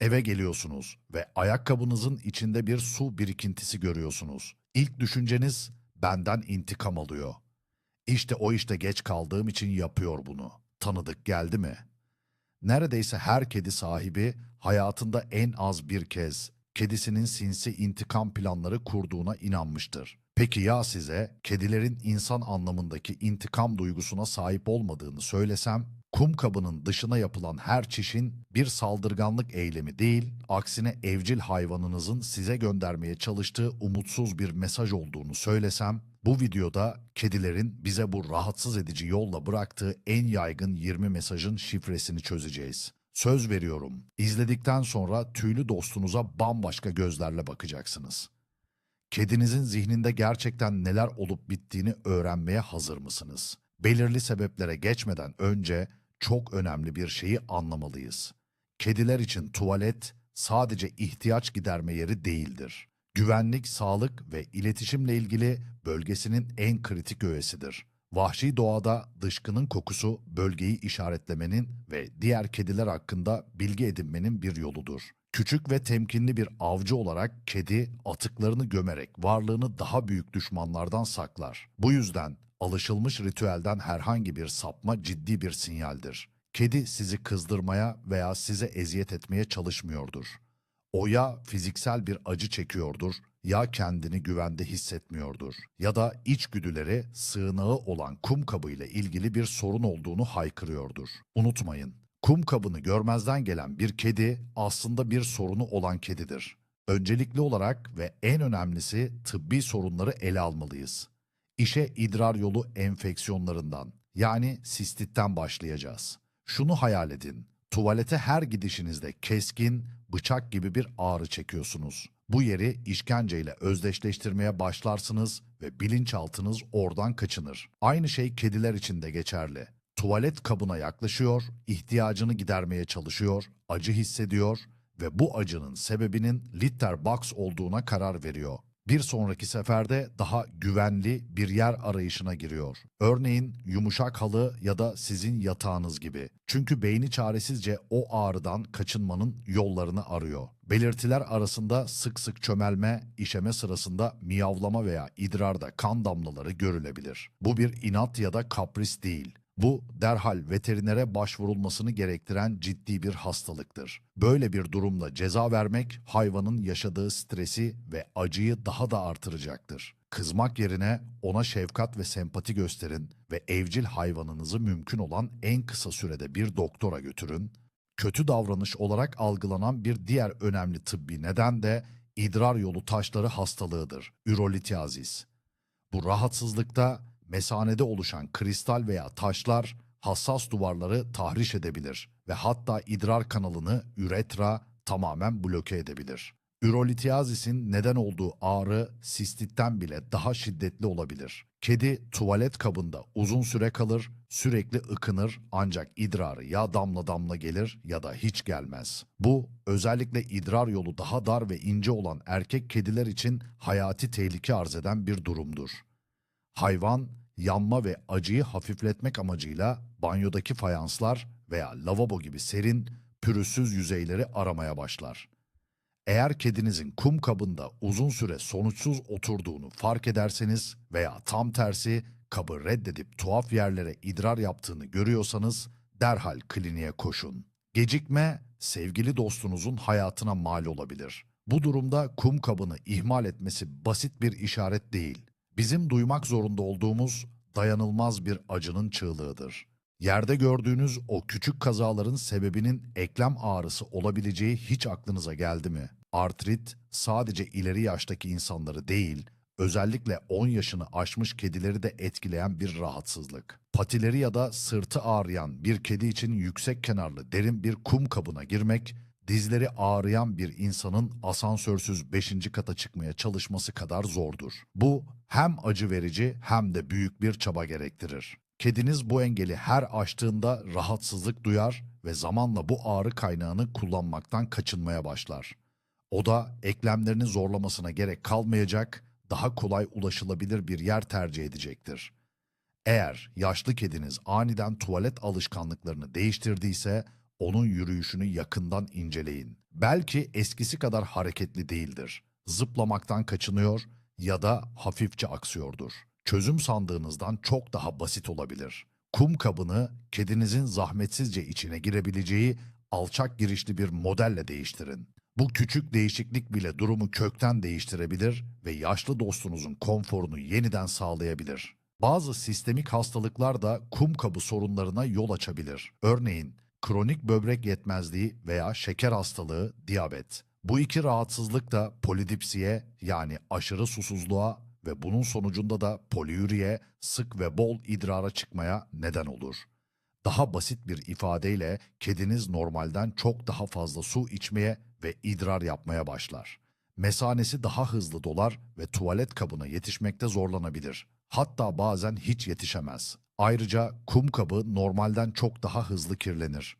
Eve geliyorsunuz ve ayakkabınızın içinde bir su birikintisi görüyorsunuz. İlk düşünceniz benden intikam alıyor. İşte o işte geç kaldığım için yapıyor bunu. Tanıdık geldi mi? Neredeyse her kedi sahibi hayatında en az bir kez kedisinin sinsi intikam planları kurduğuna inanmıştır. Peki ya size kedilerin insan anlamındaki intikam duygusuna sahip olmadığını söylesem, kum kabının dışına yapılan her çişin bir saldırganlık eylemi değil, aksine evcil hayvanınızın size göndermeye çalıştığı umutsuz bir mesaj olduğunu söylesem, bu videoda kedilerin bize bu rahatsız edici yolla bıraktığı en yaygın 20 mesajın şifresini çözeceğiz. Söz veriyorum, izledikten sonra tüylü dostunuza bambaşka gözlerle bakacaksınız. Kedinizin zihninde gerçekten neler olup bittiğini öğrenmeye hazır mısınız? Belirli sebeplere geçmeden önce çok önemli bir şeyi anlamalıyız. Kediler için tuvalet sadece ihtiyaç giderme yeri değildir. Güvenlik, sağlık ve iletişimle ilgili bölgesinin en kritik öğesidir. Vahşi doğada dışkının kokusu bölgeyi işaretlemenin ve diğer kediler hakkında bilgi edinmenin bir yoludur. Küçük ve temkinli bir avcı olarak kedi atıklarını gömerek varlığını daha büyük düşmanlardan saklar. Bu yüzden alışılmış ritüelden herhangi bir sapma ciddi bir sinyaldir. Kedi sizi kızdırmaya veya size eziyet etmeye çalışmıyordur. O ya fiziksel bir acı çekiyordur ya kendini güvende hissetmiyordur ya da içgüdüleri sığınağı olan kum kabıyla ilgili bir sorun olduğunu haykırıyordur. Unutmayın, kum kabını görmezden gelen bir kedi aslında bir sorunu olan kedidir. Öncelikli olarak ve en önemlisi tıbbi sorunları ele almalıyız. İşe idrar yolu enfeksiyonlarından yani sistitten başlayacağız. Şunu hayal edin. Tuvalete her gidişinizde keskin, bıçak gibi bir ağrı çekiyorsunuz. Bu yeri işkenceyle özdeşleştirmeye başlarsınız ve bilinçaltınız oradan kaçınır. Aynı şey kediler için de geçerli. Tuvalet kabına yaklaşıyor, ihtiyacını gidermeye çalışıyor, acı hissediyor ve bu acının sebebinin litter box olduğuna karar veriyor. Bir sonraki seferde daha güvenli bir yer arayışına giriyor. Örneğin yumuşak halı ya da sizin yatağınız gibi. Çünkü beyni çaresizce o ağrıdan kaçınmanın yollarını arıyor. Belirtiler arasında sık sık çömelme, işeme sırasında miyavlama veya idrarda kan damlaları görülebilir. Bu bir inat ya da kapris değil. Bu derhal veterinere başvurulmasını gerektiren ciddi bir hastalıktır. Böyle bir durumda ceza vermek hayvanın yaşadığı stresi ve acıyı daha da artıracaktır. Kızmak yerine ona şefkat ve sempati gösterin ve evcil hayvanınızı mümkün olan en kısa sürede bir doktora götürün. Kötü davranış olarak algılanan bir diğer önemli tıbbi neden de idrar yolu taşları hastalığıdır. Ürolitiazis. Bu rahatsızlıkta mesanede oluşan kristal veya taşlar hassas duvarları tahriş edebilir ve hatta idrar kanalını üretra tamamen bloke edebilir. Ürolitiazisin neden olduğu ağrı sistitten bile daha şiddetli olabilir. Kedi tuvalet kabında uzun süre kalır, sürekli ıkınır ancak idrarı ya damla damla gelir ya da hiç gelmez. Bu özellikle idrar yolu daha dar ve ince olan erkek kediler için hayati tehlike arz eden bir durumdur. Hayvan, yanma ve acıyı hafifletmek amacıyla banyodaki fayanslar veya lavabo gibi serin, pürüzsüz yüzeyleri aramaya başlar. Eğer kedinizin kum kabında uzun süre sonuçsuz oturduğunu fark ederseniz veya tam tersi kabı reddedip tuhaf yerlere idrar yaptığını görüyorsanız derhal kliniğe koşun. Gecikme sevgili dostunuzun hayatına mal olabilir. Bu durumda kum kabını ihmal etmesi basit bir işaret değil. Bizim duymak zorunda olduğumuz dayanılmaz bir acının çığlığıdır. Yerde gördüğünüz o küçük kazaların sebebinin eklem ağrısı olabileceği hiç aklınıza geldi mi? Artrit sadece ileri yaştaki insanları değil, özellikle 10 yaşını aşmış kedileri de etkileyen bir rahatsızlık. Patileri ya da sırtı ağrıyan bir kedi için yüksek kenarlı derin bir kum kabına girmek, dizleri ağrıyan bir insanın asansörsüz 5. kata çıkmaya çalışması kadar zordur. Bu hem acı verici hem de büyük bir çaba gerektirir. Kediniz bu engeli her aştığında rahatsızlık duyar ve zamanla bu ağrı kaynağını kullanmaktan kaçınmaya başlar. O da eklemlerini zorlamasına gerek kalmayacak, daha kolay ulaşılabilir bir yer tercih edecektir. Eğer yaşlı kediniz aniden tuvalet alışkanlıklarını değiştirdiyse onun yürüyüşünü yakından inceleyin. Belki eskisi kadar hareketli değildir. Zıplamaktan kaçınıyor ya da hafifçe aksıyordur. Çözüm sandığınızdan çok daha basit olabilir. Kum kabını kedinizin zahmetsizce içine girebileceği alçak girişli bir modelle değiştirin. Bu küçük değişiklik bile durumu kökten değiştirebilir ve yaşlı dostunuzun konforunu yeniden sağlayabilir. Bazı sistemik hastalıklar da kum kabı sorunlarına yol açabilir. Örneğin kronik böbrek yetmezliği veya şeker hastalığı, diyabet. Bu iki rahatsızlık da polidipsiye yani aşırı susuzluğa ve bunun sonucunda da poliüriye, sık ve bol idrara çıkmaya neden olur. Daha basit bir ifadeyle kediniz normalden çok daha fazla su içmeye ve idrar yapmaya başlar. Mesanesi daha hızlı dolar ve tuvalet kabına yetişmekte zorlanabilir. Hatta bazen hiç yetişemez. Ayrıca kum kabı normalden çok daha hızlı kirlenir.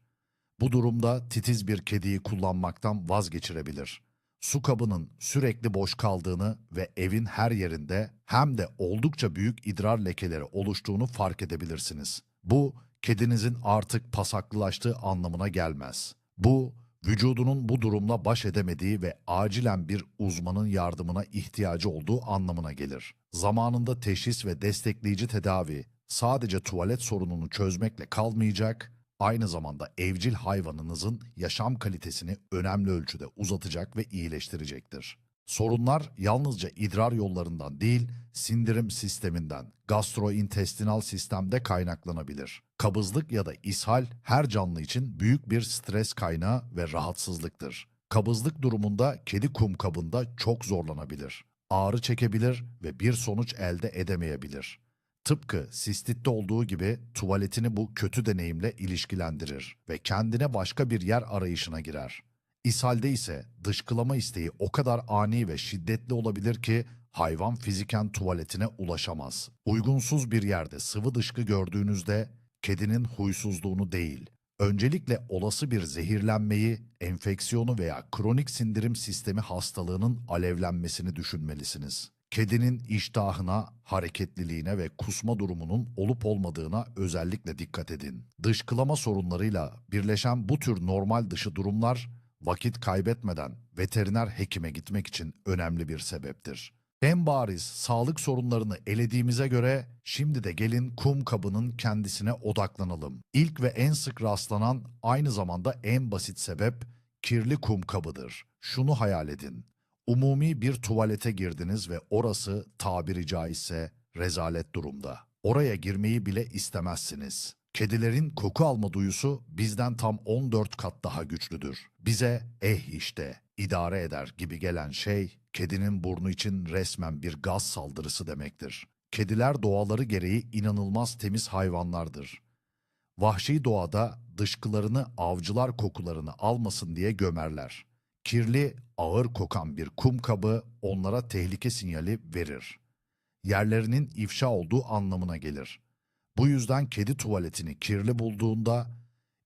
Bu durumda titiz bir kediyi kullanmaktan vazgeçirebilir. Su kabının sürekli boş kaldığını ve evin her yerinde hem de oldukça büyük idrar lekeleri oluştuğunu fark edebilirsiniz. Bu kedinizin artık pasaklılaştığı anlamına gelmez. Bu vücudunun bu durumla baş edemediği ve acilen bir uzmanın yardımına ihtiyacı olduğu anlamına gelir. Zamanında teşhis ve destekleyici tedavi sadece tuvalet sorununu çözmekle kalmayacak, aynı zamanda evcil hayvanınızın yaşam kalitesini önemli ölçüde uzatacak ve iyileştirecektir. Sorunlar yalnızca idrar yollarından değil, sindirim sisteminden, gastrointestinal sistemde kaynaklanabilir. Kabızlık ya da ishal her canlı için büyük bir stres kaynağı ve rahatsızlıktır. Kabızlık durumunda kedi kum kabında çok zorlanabilir. Ağrı çekebilir ve bir sonuç elde edemeyebilir. Tıpkı sistitte olduğu gibi tuvaletini bu kötü deneyimle ilişkilendirir ve kendine başka bir yer arayışına girer. İshalde ise dışkılama isteği o kadar ani ve şiddetli olabilir ki hayvan fiziken tuvaletine ulaşamaz. Uygunsuz bir yerde sıvı dışkı gördüğünüzde kedinin huysuzluğunu değil, öncelikle olası bir zehirlenmeyi, enfeksiyonu veya kronik sindirim sistemi hastalığının alevlenmesini düşünmelisiniz. Kedinin iştahına, hareketliliğine ve kusma durumunun olup olmadığına özellikle dikkat edin. Dışkılama sorunlarıyla birleşen bu tür normal dışı durumlar vakit kaybetmeden veteriner hekime gitmek için önemli bir sebeptir. En bariz sağlık sorunlarını elediğimize göre şimdi de gelin kum kabının kendisine odaklanalım. İlk ve en sık rastlanan aynı zamanda en basit sebep kirli kum kabıdır. Şunu hayal edin. Umumi bir tuvalete girdiniz ve orası tabiri caizse rezalet durumda. Oraya girmeyi bile istemezsiniz. Kedilerin koku alma duyusu bizden tam 14 kat daha güçlüdür. Bize eh işte idare eder gibi gelen şey kedinin burnu için resmen bir gaz saldırısı demektir. Kediler doğaları gereği inanılmaz temiz hayvanlardır. Vahşi doğada dışkılarını avcılar kokularını almasın diye gömerler. Kirli, ağır kokan bir kum kabı onlara tehlike sinyali verir. Yerlerinin ifşa olduğu anlamına gelir. Bu yüzden kedi tuvaletini kirli bulduğunda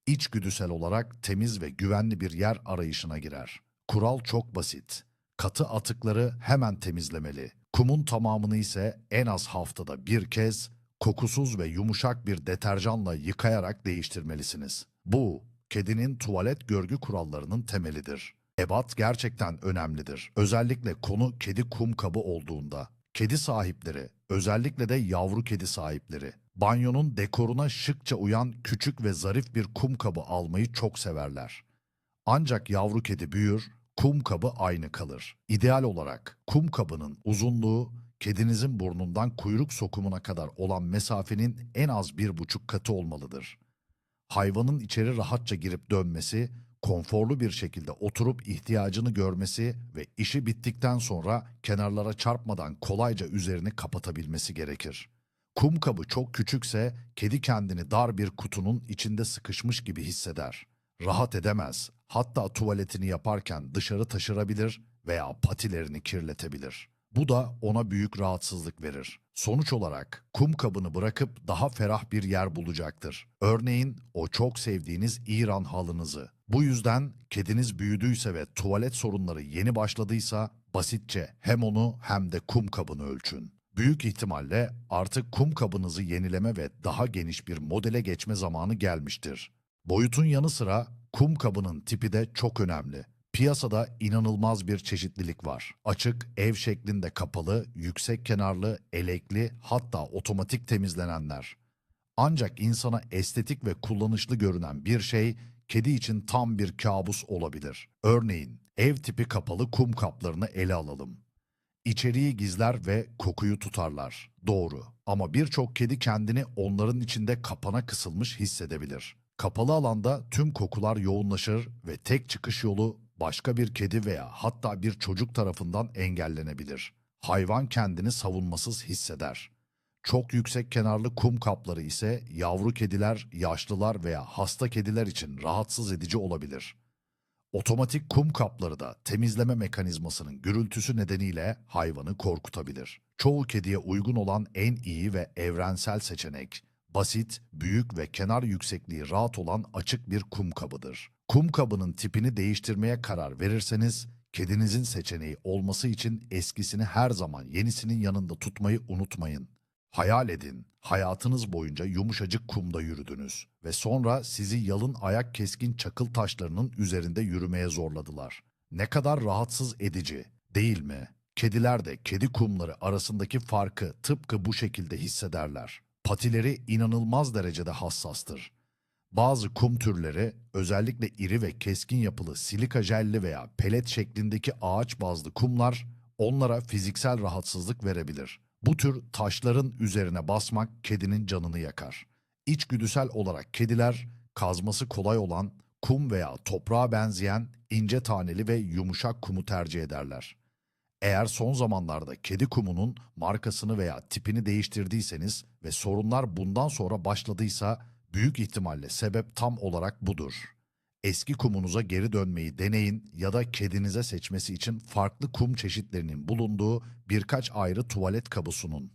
içgüdüsel olarak temiz ve güvenli bir yer arayışına girer. Kural çok basit. Katı atıkları hemen temizlemeli. Kumun tamamını ise en az haftada bir kez kokusuz ve yumuşak bir deterjanla yıkayarak değiştirmelisiniz. Bu, kedinin tuvalet görgü kurallarının temelidir. Ebat gerçekten önemlidir. Özellikle konu kedi kum kabı olduğunda. Kedi sahipleri, özellikle de yavru kedi sahipleri, banyonun dekoruna şıkça uyan küçük ve zarif bir kum kabı almayı çok severler. Ancak yavru kedi büyür, kum kabı aynı kalır. İdeal olarak kum kabının uzunluğu kedinizin burnundan kuyruk sokumuna kadar olan mesafenin en az bir buçuk katı olmalıdır. Hayvanın içeri rahatça girip dönmesi, konforlu bir şekilde oturup ihtiyacını görmesi ve işi bittikten sonra kenarlara çarpmadan kolayca üzerini kapatabilmesi gerekir. Kum kabı çok küçükse kedi kendini dar bir kutunun içinde sıkışmış gibi hisseder. Rahat edemez. Hatta tuvaletini yaparken dışarı taşırabilir veya patilerini kirletebilir. Bu da ona büyük rahatsızlık verir. Sonuç olarak kum kabını bırakıp daha ferah bir yer bulacaktır. Örneğin o çok sevdiğiniz İran halınızı. Bu yüzden kediniz büyüdüyse ve tuvalet sorunları yeni başladıysa basitçe hem onu hem de kum kabını ölçün. Büyük ihtimalle artık kum kabınızı yenileme ve daha geniş bir modele geçme zamanı gelmiştir. Boyutun yanı sıra kum kabının tipi de çok önemli. Piyasada inanılmaz bir çeşitlilik var. Açık, ev şeklinde kapalı, yüksek kenarlı, elekli, hatta otomatik temizlenenler. Ancak insana estetik ve kullanışlı görünen bir şey kedi için tam bir kabus olabilir. Örneğin ev tipi kapalı kum kaplarını ele alalım. İçeriği gizler ve kokuyu tutarlar. Doğru. Ama birçok kedi kendini onların içinde kapana kısılmış hissedebilir. Kapalı alanda tüm kokular yoğunlaşır ve tek çıkış yolu başka bir kedi veya hatta bir çocuk tarafından engellenebilir. Hayvan kendini savunmasız hisseder. Çok yüksek kenarlı kum kapları ise yavru kediler, yaşlılar veya hasta kediler için rahatsız edici olabilir. Otomatik kum kapları da temizleme mekanizmasının gürültüsü nedeniyle hayvanı korkutabilir. Çoğu kediye uygun olan en iyi ve evrensel seçenek, basit, büyük ve kenar yüksekliği rahat olan açık bir kum kabıdır. Kum kabının tipini değiştirmeye karar verirseniz, kedinizin seçeneği olması için eskisini her zaman yenisinin yanında tutmayı unutmayın. Hayal edin, hayatınız boyunca yumuşacık kumda yürüdünüz ve sonra sizi yalın ayak keskin çakıl taşlarının üzerinde yürümeye zorladılar. Ne kadar rahatsız edici, değil mi? Kediler de kedi kumları arasındaki farkı tıpkı bu şekilde hissederler. Patileri inanılmaz derecede hassastır. Bazı kum türleri özellikle iri ve keskin yapılı silika jelli veya pelet şeklindeki ağaç bazlı kumlar onlara fiziksel rahatsızlık verebilir. Bu tür taşların üzerine basmak kedinin canını yakar. İçgüdüsel olarak kediler kazması kolay olan kum veya toprağa benzeyen ince taneli ve yumuşak kumu tercih ederler. Eğer son zamanlarda kedi kumunun markasını veya tipini değiştirdiyseniz ve sorunlar bundan sonra başladıysa büyük ihtimalle sebep tam olarak budur. Eski kumunuza geri dönmeyi deneyin ya da kedinize seçmesi için farklı kum çeşitlerinin bulunduğu birkaç ayrı tuvalet kabı sunun.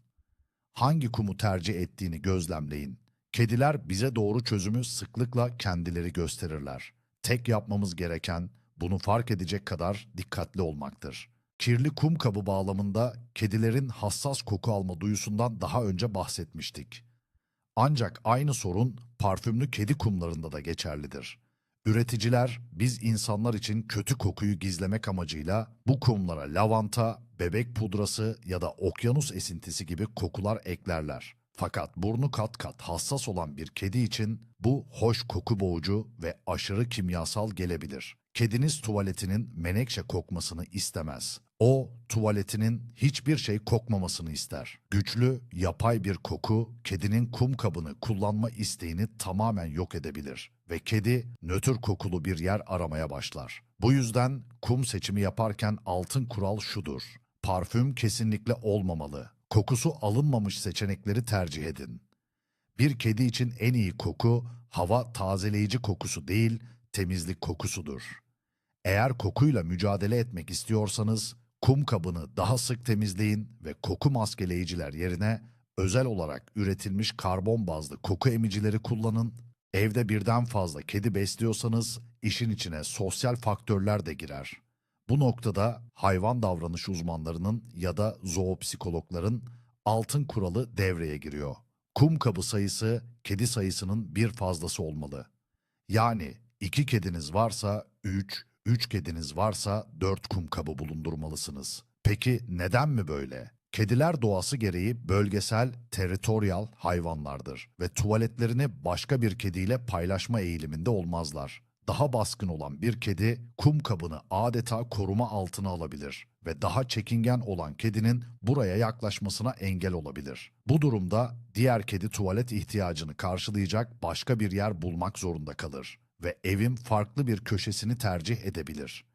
Hangi kumu tercih ettiğini gözlemleyin. Kediler bize doğru çözümü sıklıkla kendileri gösterirler. Tek yapmamız gereken bunu fark edecek kadar dikkatli olmaktır. Kirli kum kabı bağlamında kedilerin hassas koku alma duyusundan daha önce bahsetmiştik. Ancak aynı sorun parfümlü kedi kumlarında da geçerlidir. Üreticiler biz insanlar için kötü kokuyu gizlemek amacıyla bu kumlara lavanta, bebek pudrası ya da okyanus esintisi gibi kokular eklerler. Fakat burnu kat kat hassas olan bir kedi için bu hoş koku boğucu ve aşırı kimyasal gelebilir. Kediniz tuvaletinin menekşe kokmasını istemez. O tuvaletinin hiçbir şey kokmamasını ister. Güçlü, yapay bir koku kedinin kum kabını kullanma isteğini tamamen yok edebilir ve kedi nötr kokulu bir yer aramaya başlar. Bu yüzden kum seçimi yaparken altın kural şudur. Parfüm kesinlikle olmamalı. Kokusu alınmamış seçenekleri tercih edin. Bir kedi için en iyi koku hava tazeleyici kokusu değil, temizlik kokusudur. Eğer kokuyla mücadele etmek istiyorsanız kum kabını daha sık temizleyin ve koku maskeleyiciler yerine özel olarak üretilmiş karbon bazlı koku emicileri kullanın. Evde birden fazla kedi besliyorsanız işin içine sosyal faktörler de girer. Bu noktada hayvan davranış uzmanlarının ya da zoopsikologların altın kuralı devreye giriyor. Kum kabı sayısı kedi sayısının bir fazlası olmalı. Yani iki kediniz varsa 3, üç kediniz varsa dört kum kabı bulundurmalısınız. Peki neden mi böyle? Kediler doğası gereği bölgesel, teritoryal hayvanlardır ve tuvaletlerini başka bir kediyle paylaşma eğiliminde olmazlar. Daha baskın olan bir kedi kum kabını adeta koruma altına alabilir ve daha çekingen olan kedinin buraya yaklaşmasına engel olabilir. Bu durumda diğer kedi tuvalet ihtiyacını karşılayacak başka bir yer bulmak zorunda kalır ve evin farklı bir köşesini tercih edebilir.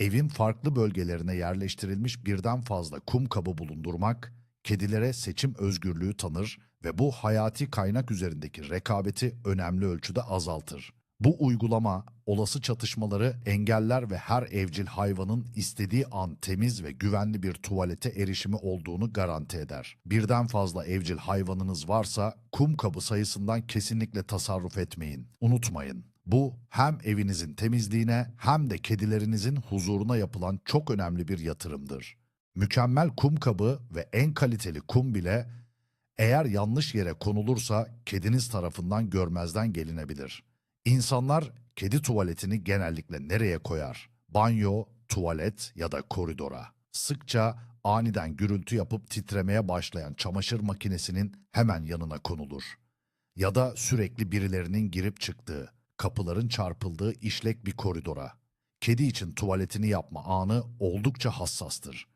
Evin farklı bölgelerine yerleştirilmiş birden fazla kum kabı bulundurmak, kedilere seçim özgürlüğü tanır ve bu hayati kaynak üzerindeki rekabeti önemli ölçüde azaltır. Bu uygulama olası çatışmaları engeller ve her evcil hayvanın istediği an temiz ve güvenli bir tuvalete erişimi olduğunu garanti eder. Birden fazla evcil hayvanınız varsa kum kabı sayısından kesinlikle tasarruf etmeyin. Unutmayın. Bu hem evinizin temizliğine hem de kedilerinizin huzuruna yapılan çok önemli bir yatırımdır. Mükemmel kum kabı ve en kaliteli kum bile eğer yanlış yere konulursa kediniz tarafından görmezden gelinebilir. İnsanlar kedi tuvaletini genellikle nereye koyar? banyo, tuvalet ya da koridora. Sıkça aniden gürültü yapıp titremeye başlayan çamaşır makinesinin hemen yanına konulur. Ya da sürekli birilerinin girip çıktığı, kapıların çarpıldığı işlek bir koridora. Kedi için tuvaletini yapma anı oldukça hassastır.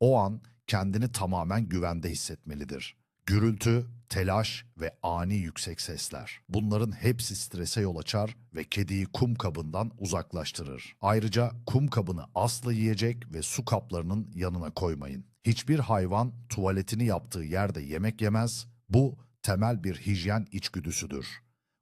O an kendini tamamen güvende hissetmelidir. Gürültü, telaş ve ani yüksek sesler. Bunların hepsi strese yol açar ve kediyi kum kabından uzaklaştırır. Ayrıca kum kabını asla yiyecek ve su kaplarının yanına koymayın. Hiçbir hayvan tuvaletini yaptığı yerde yemek yemez. Bu temel bir hijyen içgüdüsüdür.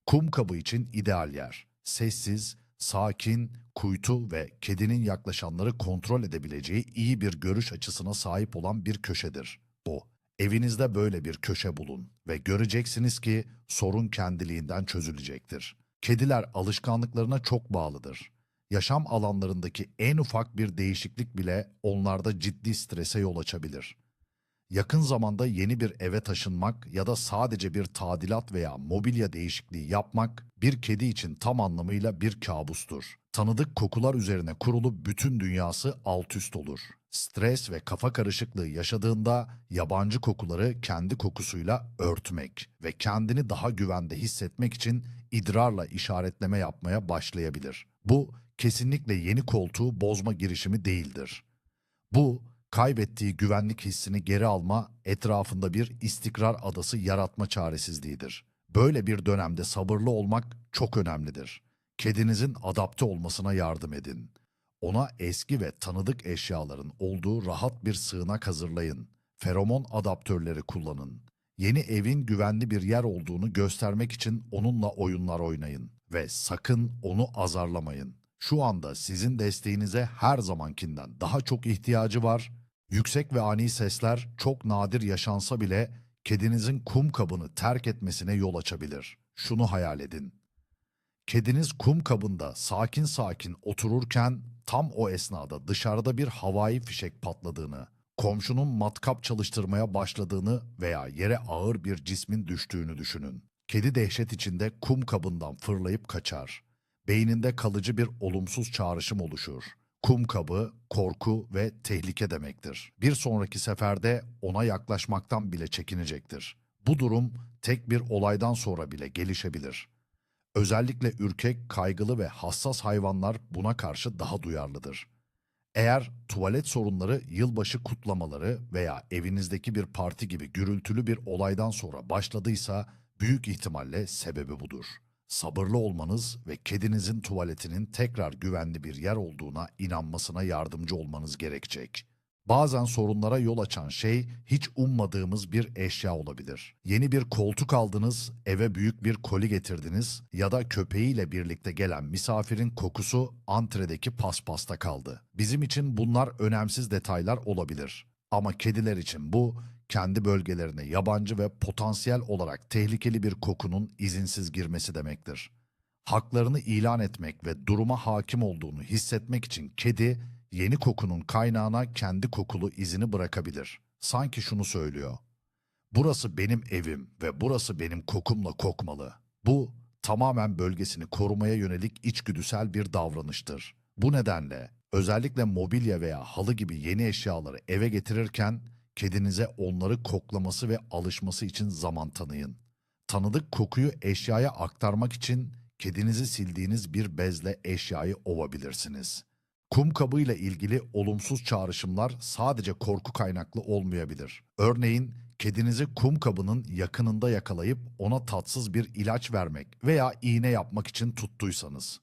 Kum kabı için ideal yer. Sessiz, sakin, kuytu ve kedinin yaklaşanları kontrol edebileceği iyi bir görüş açısına sahip olan bir köşedir. Bu. Evinizde böyle bir köşe bulun ve göreceksiniz ki sorun kendiliğinden çözülecektir. Kediler alışkanlıklarına çok bağlıdır. Yaşam alanlarındaki en ufak bir değişiklik bile onlarda ciddi strese yol açabilir. Yakın zamanda yeni bir eve taşınmak ya da sadece bir tadilat veya mobilya değişikliği yapmak bir kedi için tam anlamıyla bir kabustur. Tanıdık kokular üzerine kurulu bütün dünyası alt üst olur. Stres ve kafa karışıklığı yaşadığında yabancı kokuları kendi kokusuyla örtmek ve kendini daha güvende hissetmek için idrarla işaretleme yapmaya başlayabilir. Bu kesinlikle yeni koltuğu bozma girişimi değildir. Bu kaybettiği güvenlik hissini geri alma, etrafında bir istikrar adası yaratma çaresizliğidir. Böyle bir dönemde sabırlı olmak çok önemlidir. Kedinizin adapte olmasına yardım edin. Ona eski ve tanıdık eşyaların olduğu rahat bir sığınak hazırlayın. Feromon adaptörleri kullanın. Yeni evin güvenli bir yer olduğunu göstermek için onunla oyunlar oynayın ve sakın onu azarlamayın. Şu anda sizin desteğinize her zamankinden daha çok ihtiyacı var. Yüksek ve ani sesler çok nadir yaşansa bile kedinizin kum kabını terk etmesine yol açabilir. Şunu hayal edin. Kediniz kum kabında sakin sakin otururken tam o esnada dışarıda bir havai fişek patladığını, komşunun matkap çalıştırmaya başladığını veya yere ağır bir cismin düştüğünü düşünün. Kedi dehşet içinde kum kabından fırlayıp kaçar. Beyninde kalıcı bir olumsuz çağrışım oluşur. Kum kabı, korku ve tehlike demektir. Bir sonraki seferde ona yaklaşmaktan bile çekinecektir. Bu durum tek bir olaydan sonra bile gelişebilir. Özellikle ürkek, kaygılı ve hassas hayvanlar buna karşı daha duyarlıdır. Eğer tuvalet sorunları yılbaşı kutlamaları veya evinizdeki bir parti gibi gürültülü bir olaydan sonra başladıysa büyük ihtimalle sebebi budur. Sabırlı olmanız ve kedinizin tuvaletinin tekrar güvenli bir yer olduğuna inanmasına yardımcı olmanız gerekecek. Bazen sorunlara yol açan şey hiç ummadığımız bir eşya olabilir. Yeni bir koltuk aldınız, eve büyük bir koli getirdiniz ya da köpeğiyle birlikte gelen misafirin kokusu antredeki paspasta kaldı. Bizim için bunlar önemsiz detaylar olabilir. Ama kediler için bu kendi bölgelerine yabancı ve potansiyel olarak tehlikeli bir kokunun izinsiz girmesi demektir. Haklarını ilan etmek ve duruma hakim olduğunu hissetmek için kedi yeni kokunun kaynağına kendi kokulu izini bırakabilir. Sanki şunu söylüyor. Burası benim evim ve burası benim kokumla kokmalı. Bu tamamen bölgesini korumaya yönelik içgüdüsel bir davranıştır. Bu nedenle özellikle mobilya veya halı gibi yeni eşyaları eve getirirken kedinize onları koklaması ve alışması için zaman tanıyın. Tanıdık kokuyu eşyaya aktarmak için kedinizi sildiğiniz bir bezle eşyayı ovabilirsiniz. Kum kabıyla ilgili olumsuz çağrışımlar sadece korku kaynaklı olmayabilir. Örneğin kedinizi kum kabının yakınında yakalayıp ona tatsız bir ilaç vermek veya iğne yapmak için tuttuysanız.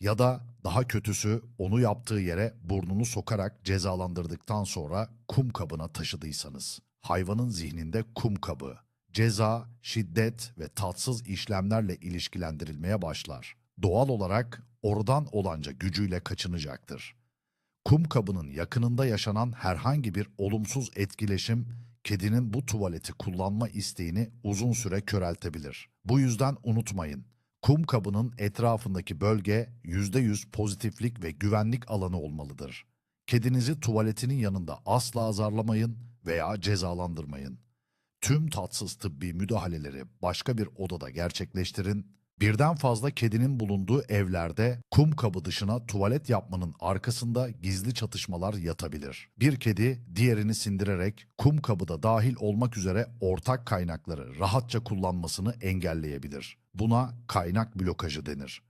Ya da daha kötüsü onu yaptığı yere burnunu sokarak cezalandırdıktan sonra kum kabına taşıdıysanız. Hayvanın zihninde kum kabı, ceza, şiddet ve tatsız işlemlerle ilişkilendirilmeye başlar. Doğal olarak oradan olanca gücüyle kaçınacaktır. Kum kabının yakınında yaşanan herhangi bir olumsuz etkileşim kedinin bu tuvaleti kullanma isteğini uzun süre köreltebilir. Bu yüzden unutmayın. Kum kabının etrafındaki bölge %100 pozitiflik ve güvenlik alanı olmalıdır. Kedinizi tuvaletinin yanında asla azarlamayın veya cezalandırmayın. Tüm tatsız tıbbi müdahaleleri başka bir odada gerçekleştirin Birden fazla kedinin bulunduğu evlerde kum kabı dışına tuvalet yapmanın arkasında gizli çatışmalar yatabilir. Bir kedi diğerini sindirerek kum kabı da dahil olmak üzere ortak kaynakları rahatça kullanmasını engelleyebilir. Buna kaynak blokajı denir.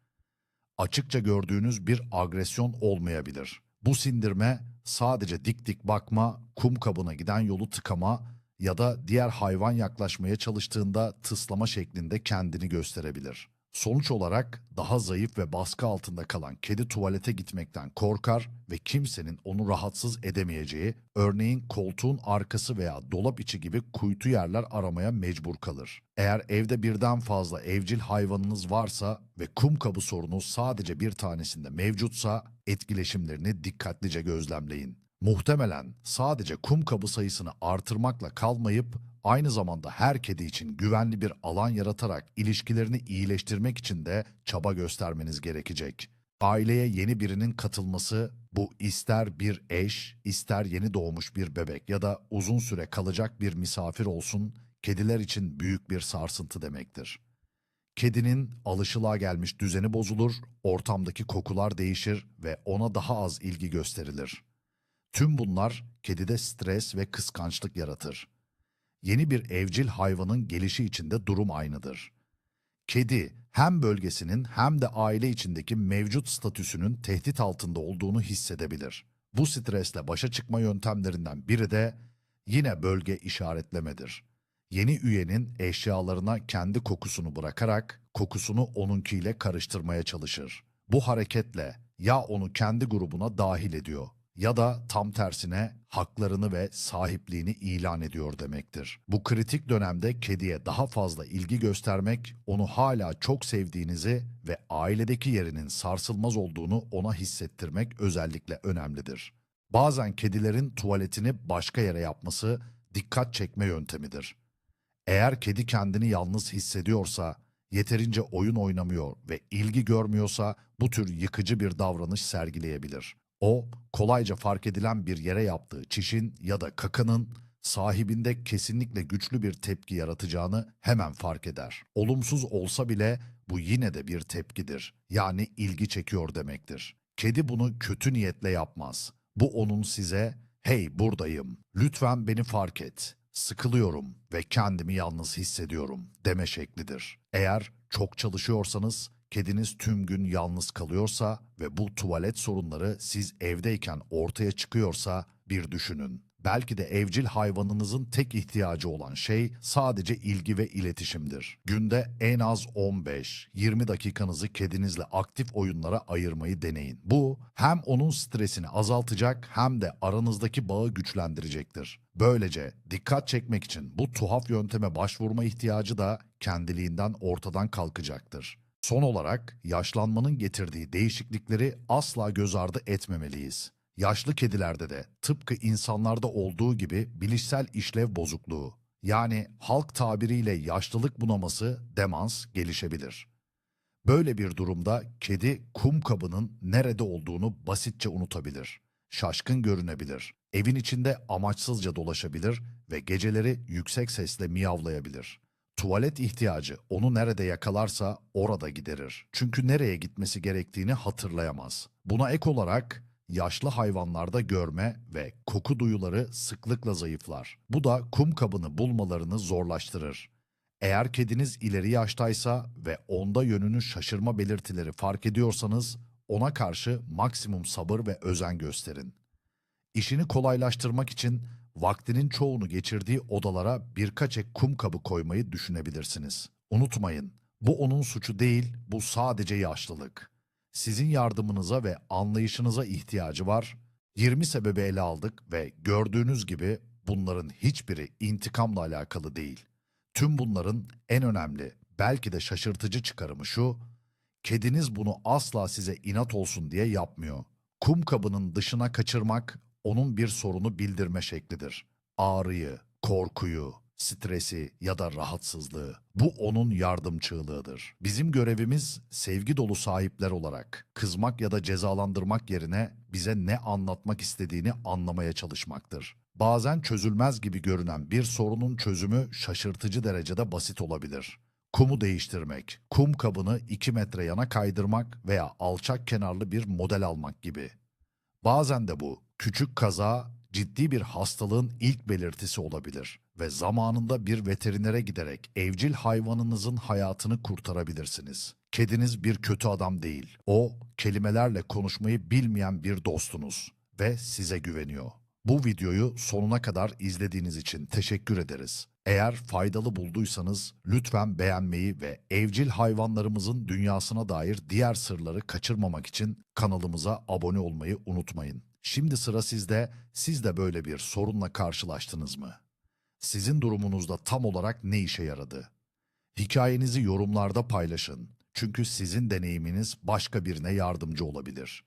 Açıkça gördüğünüz bir agresyon olmayabilir. Bu sindirme sadece dik dik bakma, kum kabına giden yolu tıkama ya da diğer hayvan yaklaşmaya çalıştığında tıslama şeklinde kendini gösterebilir. Sonuç olarak daha zayıf ve baskı altında kalan kedi tuvalete gitmekten korkar ve kimsenin onu rahatsız edemeyeceği, örneğin koltuğun arkası veya dolap içi gibi kuytu yerler aramaya mecbur kalır. Eğer evde birden fazla evcil hayvanınız varsa ve kum kabı sorunu sadece bir tanesinde mevcutsa etkileşimlerini dikkatlice gözlemleyin. Muhtemelen sadece kum kabı sayısını artırmakla kalmayıp aynı zamanda her kedi için güvenli bir alan yaratarak ilişkilerini iyileştirmek için de çaba göstermeniz gerekecek. Aileye yeni birinin katılması bu ister bir eş, ister yeni doğmuş bir bebek ya da uzun süre kalacak bir misafir olsun, kediler için büyük bir sarsıntı demektir. Kedinin alışılagelmiş düzeni bozulur, ortamdaki kokular değişir ve ona daha az ilgi gösterilir. Tüm bunlar kedide stres ve kıskançlık yaratır. Yeni bir evcil hayvanın gelişi için de durum aynıdır. Kedi hem bölgesinin hem de aile içindeki mevcut statüsünün tehdit altında olduğunu hissedebilir. Bu stresle başa çıkma yöntemlerinden biri de yine bölge işaretlemedir. Yeni üyenin eşyalarına kendi kokusunu bırakarak kokusunu onunkiyle karıştırmaya çalışır. Bu hareketle ya onu kendi grubuna dahil ediyor ya da tam tersine haklarını ve sahipliğini ilan ediyor demektir. Bu kritik dönemde kediye daha fazla ilgi göstermek, onu hala çok sevdiğinizi ve ailedeki yerinin sarsılmaz olduğunu ona hissettirmek özellikle önemlidir. Bazen kedilerin tuvaletini başka yere yapması dikkat çekme yöntemidir. Eğer kedi kendini yalnız hissediyorsa, yeterince oyun oynamıyor ve ilgi görmüyorsa bu tür yıkıcı bir davranış sergileyebilir. O, kolayca fark edilen bir yere yaptığı çişin ya da kakanın sahibinde kesinlikle güçlü bir tepki yaratacağını hemen fark eder. Olumsuz olsa bile bu yine de bir tepkidir. Yani ilgi çekiyor demektir. Kedi bunu kötü niyetle yapmaz. Bu onun size "Hey buradayım. Lütfen beni fark et. Sıkılıyorum ve kendimi yalnız hissediyorum." deme şeklidir. Eğer çok çalışıyorsanız kediniz tüm gün yalnız kalıyorsa ve bu tuvalet sorunları siz evdeyken ortaya çıkıyorsa bir düşünün. Belki de evcil hayvanınızın tek ihtiyacı olan şey sadece ilgi ve iletişimdir. Günde en az 15-20 dakikanızı kedinizle aktif oyunlara ayırmayı deneyin. Bu hem onun stresini azaltacak hem de aranızdaki bağı güçlendirecektir. Böylece dikkat çekmek için bu tuhaf yönteme başvurma ihtiyacı da kendiliğinden ortadan kalkacaktır. Son olarak yaşlanmanın getirdiği değişiklikleri asla göz ardı etmemeliyiz. Yaşlı kedilerde de tıpkı insanlarda olduğu gibi bilişsel işlev bozukluğu yani halk tabiriyle yaşlılık bunaması demans gelişebilir. Böyle bir durumda kedi kum kabının nerede olduğunu basitçe unutabilir. Şaşkın görünebilir. Evin içinde amaçsızca dolaşabilir ve geceleri yüksek sesle miyavlayabilir. Tuvalet ihtiyacı onu nerede yakalarsa orada giderir. Çünkü nereye gitmesi gerektiğini hatırlayamaz. Buna ek olarak yaşlı hayvanlarda görme ve koku duyuları sıklıkla zayıflar. Bu da kum kabını bulmalarını zorlaştırır. Eğer kediniz ileri yaştaysa ve onda yönünü şaşırma belirtileri fark ediyorsanız ona karşı maksimum sabır ve özen gösterin. İşini kolaylaştırmak için vaktinin çoğunu geçirdiği odalara birkaç ek kum kabı koymayı düşünebilirsiniz. Unutmayın, bu onun suçu değil, bu sadece yaşlılık. Sizin yardımınıza ve anlayışınıza ihtiyacı var. 20 sebebi ele aldık ve gördüğünüz gibi bunların hiçbiri intikamla alakalı değil. Tüm bunların en önemli, belki de şaşırtıcı çıkarımı şu, kediniz bunu asla size inat olsun diye yapmıyor. Kum kabının dışına kaçırmak onun bir sorunu bildirme şeklidir. Ağrıyı, korkuyu, stresi ya da rahatsızlığı. Bu onun yardım çığlığıdır. Bizim görevimiz sevgi dolu sahipler olarak kızmak ya da cezalandırmak yerine bize ne anlatmak istediğini anlamaya çalışmaktır. Bazen çözülmez gibi görünen bir sorunun çözümü şaşırtıcı derecede basit olabilir. Kumu değiştirmek, kum kabını 2 metre yana kaydırmak veya alçak kenarlı bir model almak gibi. Bazen de bu küçük kaza ciddi bir hastalığın ilk belirtisi olabilir ve zamanında bir veterinere giderek evcil hayvanınızın hayatını kurtarabilirsiniz. Kediniz bir kötü adam değil. O kelimelerle konuşmayı bilmeyen bir dostunuz ve size güveniyor. Bu videoyu sonuna kadar izlediğiniz için teşekkür ederiz. Eğer faydalı bulduysanız lütfen beğenmeyi ve evcil hayvanlarımızın dünyasına dair diğer sırları kaçırmamak için kanalımıza abone olmayı unutmayın. Şimdi sıra sizde. Siz de böyle bir sorunla karşılaştınız mı? Sizin durumunuzda tam olarak ne işe yaradı? Hikayenizi yorumlarda paylaşın. Çünkü sizin deneyiminiz başka birine yardımcı olabilir.